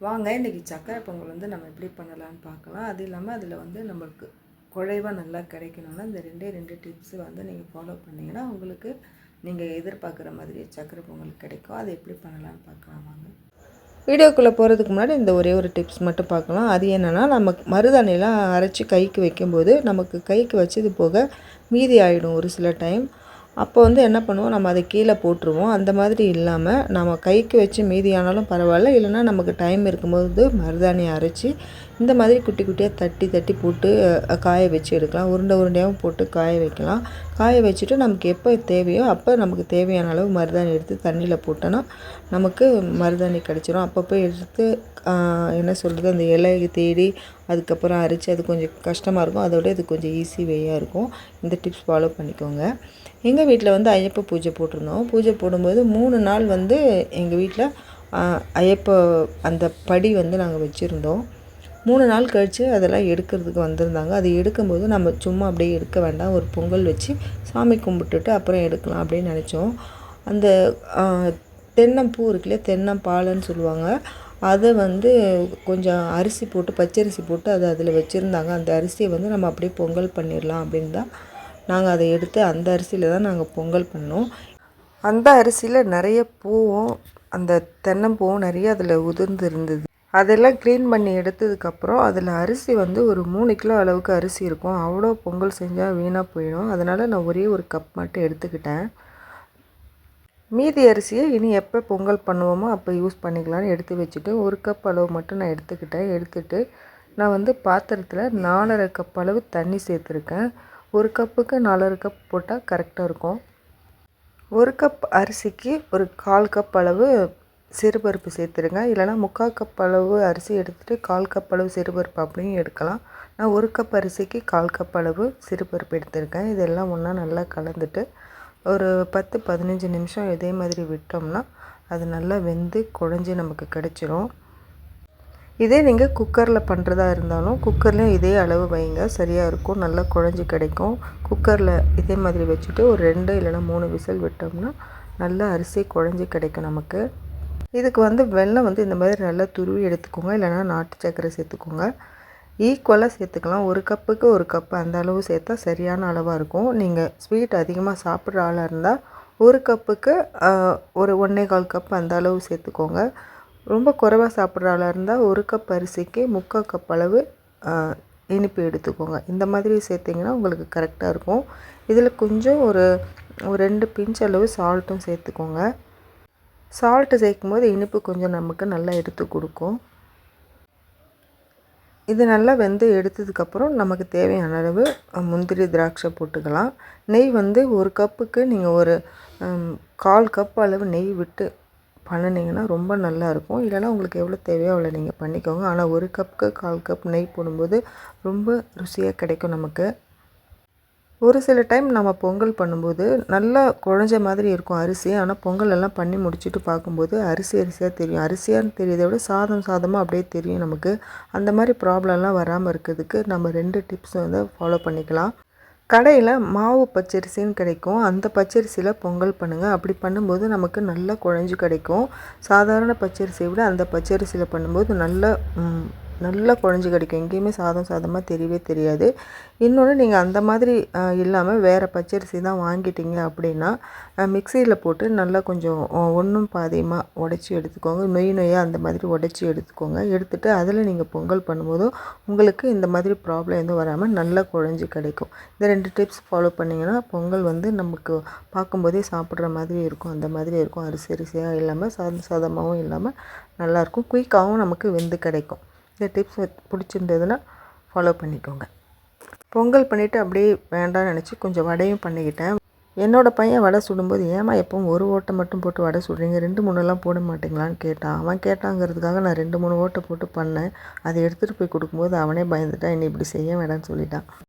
வாங்க இன்றைக்கி சக்கரை பொங்கல் வந்து நம்ம எப்படி பண்ணலான்னு பார்க்கலாம். அது இல்லாமல் அதில் வந்து நம்மளுக்கு குழைவாக நல்லா கிடைக்கணும்னா இந்த ரெண்டே ரெண்டு டிப்ஸு வந்து நீங்கள் ஃபாலோ பண்ணிங்கன்னா உங்களுக்கு நீங்கள் எதிர்பார்க்குற மாதிரி சக்கரை பொங்கல் கிடைக்கும். அதை எப்படி பண்ணலான்னு பார்க்கலாம் வாங்க. வீடியோக்குள்ளே போகிறதுக்கு முன்னாடி இந்த ஒரே ஒரு டிப்ஸ் மட்டும் பார்க்கலாம். அது என்னென்னா நம்ம மருதாணிலாம் அரைச்சி கைக்கு வைக்கும்போது நமக்கு கைக்கு வச்சது போக மீதி ஆகிடும் ஒரு சில டைம் அப்போ வந்து என்ன பண்ணுவோம்? நம்ம அதை கீழே போட்டுருவோம். அந்த மாதிரி இல்லாமல் நம்ம கைக்கு வச்சு மீதியானாலும் பரவாயில்ல. இல்லைனா நமக்கு டைம் இருக்கும்போது மருதாணி அரைச்சி இந்த மாதிரி குட்டி குட்டியாக தட்டி தட்டி போட்டு காய வச்சு எடுக்கலாம். உருண்டை உருண்டையாகவும் போட்டு காய வைக்கலாம். காய வச்சுட்டு நமக்கு எப்போ தேவையோ அப்போ நமக்கு தேவையான அளவு மருதாணி எடுத்து தண்ணியில் போட்டோன்னா நமக்கு மருதாணி கிடச்சிரும். அப்பப்போ எடுத்து என்ன சொல்கிறது அந்த இலையை தேடி அதுக்கப்புறம் அரைச்சி அது கொஞ்சம் கஷ்டமாக இருக்கும். அதோட இது கொஞ்சம் ஈஸி வேயாக இருக்கும். இந்த டிப்ஸ் ஃபாலோ பண்ணிக்கோங்க. எங்கள் வீட்டில் வந்து ஐயப்ப பூஜை போட்டிருந்தோம். பூஜை போடும்போது மூணு நாள் வந்து எங்கள் வீட்டில் ஐயப்ப அந்த படி வந்து நாங்கள் வச்சுருந்தோம். மூணு நாள் கழித்து அதெல்லாம் எடுக்கிறதுக்கு வந்திருந்தாங்க. அது எடுக்கும்போது நம்ம சும்மா அப்படியே எடுக்க வேண்டாம். ஒரு பொங்கல் வச்சு சாமி கும்பிட்டுட்டு அப்புறம் எடுக்கலாம் அப்படின்னு நினச்சோம். அந்த தென்னம்பூ இருக்குல்லையா தென்னம்பாலன்னு சொல்லுவாங்க. அதை வந்து கொஞ்சம் அரிசி போட்டு பச்சரிசி போட்டு அதை அதில் வச்சுருந்தாங்க. அந்த அரிசியை வந்து நம்ம அப்படியே பொங்கல் பண்ணிடலாம் அப்படின்னு தான் நாங்கள் அதை எடுத்து அந்த அரிசியில் தான் நாங்கள் பொங்கல் பண்ணோம். அந்த அரிசியில் நிறைய பூவும் அந்த தென்னம்பூவும் நிறைய அதில் உதிர்ந்து இருந்தது அதெல்லாம் க்ளீன் பண்ணி எடுத்ததுக்கப்புறம் அதில் அரிசி வந்து ஒரு மூணு கிலோ அளவுக்கு அரிசி இருக்கும். அவ்வளோ பொங்கல் செஞ்சால் வீணாக போயிடும். அதனால் நான் ஒரே ஒரு கப் மட்டும் எடுத்துக்கிட்டேன். மீதி அரிசியை இனி எப்போ பொங்கல் பண்ணுவோமோ அப்போ யூஸ் பண்ணிக்கலாம்னு எடுத்து வச்சுட்டு ஒரு கப் அளவு மட்டும் நான் எடுத்துக்கிட்டேன். எடுத்துகிட்டு நான் வந்து பாத்திரத்தில் நாலரை கப் அளவு தண்ணி சேர்த்துருக்கேன். ஒரு கப்புக்கு நாலரை கப் போட்டால் கரெக்டாக இருக்கும். ஒரு கப் அரிசிக்கு ஒரு கால் கப் அளவு சிறுபருப்பு சேர்த்துருங்க இல்லைனா முக்கால் கப் அளவு அரிசி எடுத்துகிட்டு கால் கப் அளவு சிறுபருப்பு அப்படியும் எடுக்கலாம். நான் ஒரு கப் அரிசிக்கு கால் கப் அளவு சிறுபருப்பு எடுத்திருக்கேன். இதெல்லாம் ஒன்றா நல்லா கலந்துட்டு ஒரு பத்து பதினஞ்சு நிமிஷம் இதே மாதிரி விட்டோம்னா அது நல்லா வெந்து குழஞ்சி நமக்கு கிடச்சிரும். இதே நீங்கள் குக்கரில் பண்ணுறதா இருந்தாலும் குக்கர்லேயும் இதே அளவு வைங்க. சரியாக இருக்கும். நல்லா குழஞ்சி கிடைக்கும். குக்கரில் இதே மாதிரி வச்சுட்டு ஒரு ரெண்டு இல்லைனா மூணு விசில் விட்டோம்னா நல்லா அரிசி குழஞ்சி கிடைக்கும் நமக்கு. இதுக்கு வந்து வெள்ளம் வந்து இந்த மாதிரி நல்லா துருவி எடுத்துக்கோங்க. இல்லைனா நாட்டு சர்க்கரை சேர்த்துக்கோங்க. ஈக்குவலாக சேர்த்துக்கலாம். ஒரு கப்புக்கு ஒரு கப்பு அந்த அளவு சேர்த்தா சரியான அளவாக இருக்கும். நீங்கள் ஸ்வீட் அதிகமாக சாப்பிட்ற ஆளாக இருந்தால் ஒரு கப்புக்கு ஒரு ஒன்றே கால் கப் அந்த அளவு சேர்த்துக்கோங்க. ரொம்ப குறைவாக சாப்பிட்ற ஆளாக இருந்தால் ஒரு கப் அரிசிக்கு முக்கால் கப் அளவு இனிப்பு எடுத்துக்கோங்க. இந்த மாதிரி சேர்த்திங்கன்னா உங்களுக்கு கரெக்டாக இருக்கும். இதில் கொஞ்சம் ஒரு ஒரு ரெண்டு பிஞ்ச் அளவு சால்ட்டும் சேர்த்துக்கோங்க. சால்ட்டு சேர்க்கும் போது இனிப்பு கொஞ்சம் நமக்கு நல்லா எடுத்து கொடுக்கும். இது நல்லா வெந்து எடுத்ததுக்கப்புறம் நமக்கு தேவையான அளவு முந்திரி திராட்சை போட்டுக்கலாம். நெய் வந்து ஒரு கப்புக்கு நீங்கள் ஒரு கால் கப் அளவு நெய் விட்டு பண்ணினீங்கன்னா ரொம்ப நல்லாயிருக்கும் இல்லைனா உங்களுக்கு எவ்வளோ தேவையோ அவ்வளோ நீங்கள் பண்ணிக்கோங்க. ஆனால் ஒரு கப்புக்கு கால் கப் நெய் போடும்போது ரொம்ப ருசியாக கிடைக்கும் நமக்கு. ஒரு சில டைம் நம்ம பொங்கல் பண்ணும்போது நல்லா குழஞ்ச மாதிரி இருக்கும் அரிசி. ஆனால் பொங்கல் எல்லாம் பண்ணி முடிச்சுட்டு பார்க்கும்போது அரிசி அரிசியாக தெரியும். அரிசியான்னு தெரியுதை விட சாதம் சாதமாக அப்படியே தெரியும் நமக்கு. அந்த மாதிரி ப்ராப்ளம்லாம் வராமல் இருக்கிறதுக்கு நம்ம ரெண்டு டிப்ஸ் வந்து ஃபாலோ பண்ணிக்கலாம். கடையில் மாவு பச்சரிசின்னு கிடைக்கும். அந்த பச்சரிசியில் பொங்கல் பண்ணுங்கள் அப்படி பண்ணும்போது நமக்கு நல்லா குழஞ்சு கிடைக்கும். சாதாரண பச்சரிசியை விட அந்த பச்சரிசியில் பண்ணும்போது நல்ல நல்லா குழஞ்சி கிடைக்கும். எங்கேயுமே சாதம் சாதமாக தெரியவே தெரியாது. இன்னொன்று நீங்கள் அந்த மாதிரி இல்லாமல் வேறு பச்சரிசி தான் வாங்கிட்டீங்க அப்படின்னா மிக்சியில் போட்டு நல்லா கொஞ்சம் ஒன்றும் பாதியமாக உடச்சி எடுத்துக்கோங்க. நொய் நொய்யாக அந்த மாதிரி உடச்சி எடுத்துக்கோங்க. எடுத்துகிட்டு அதில் நீங்கள் பொங்கல் பண்ணும்போதும் உங்களுக்கு இந்த மாதிரி ப்ராப்ளம் எதுவும் வராமல் நல்லா குழஞ்சி கிடைக்கும். இந்த ரெண்டு டிப்ஸ் ஃபாலோ பண்ணிங்கன்னா பொங்கல் வந்து நமக்கு பார்க்கும்போதே சாப்பிட்ற மாதிரி இருக்கும். அந்த மாதிரி இருக்கும். அரிசி அரிசியாக இல்லாமல் சாதம் சாதமாகவும் இல்லாமல் நல்லாயிருக்கும் குயிக்காகவும் நமக்கு வெந்து கிடைக்கும். இந்த டிப்ஸ் பிடிச்சிருந்ததுன்னா ஃபாலோ பண்ணிக்கோங்க. பொங்கல் பண்ணிவிட்டு அப்படியே வேண்டாம்னு நினச்சி கொஞ்சம் வடையும் பண்ணிக்கிட்டேன். என்னோடய பையன் வடை சுடும்போது ஏமா எப்பவும் ஒரு ஓட்டை மட்டும் போட்டு வடை சுடுறீங்க? ரெண்டு மூணுலாம் போட மாட்டிங்களான்னு கேட்டான். அவன் கேட்டாங்கிறதுக்காக நான் ரெண்டு மூணு ஓட்டை போட்டு பண்ணேன். அதை எடுத்துகிட்டு போய் கொடுக்கும்போது அவனே பயந்துட்டான். என்னை இப்படி செய்ய வேண்டாம்னு சொல்லிட்டான்.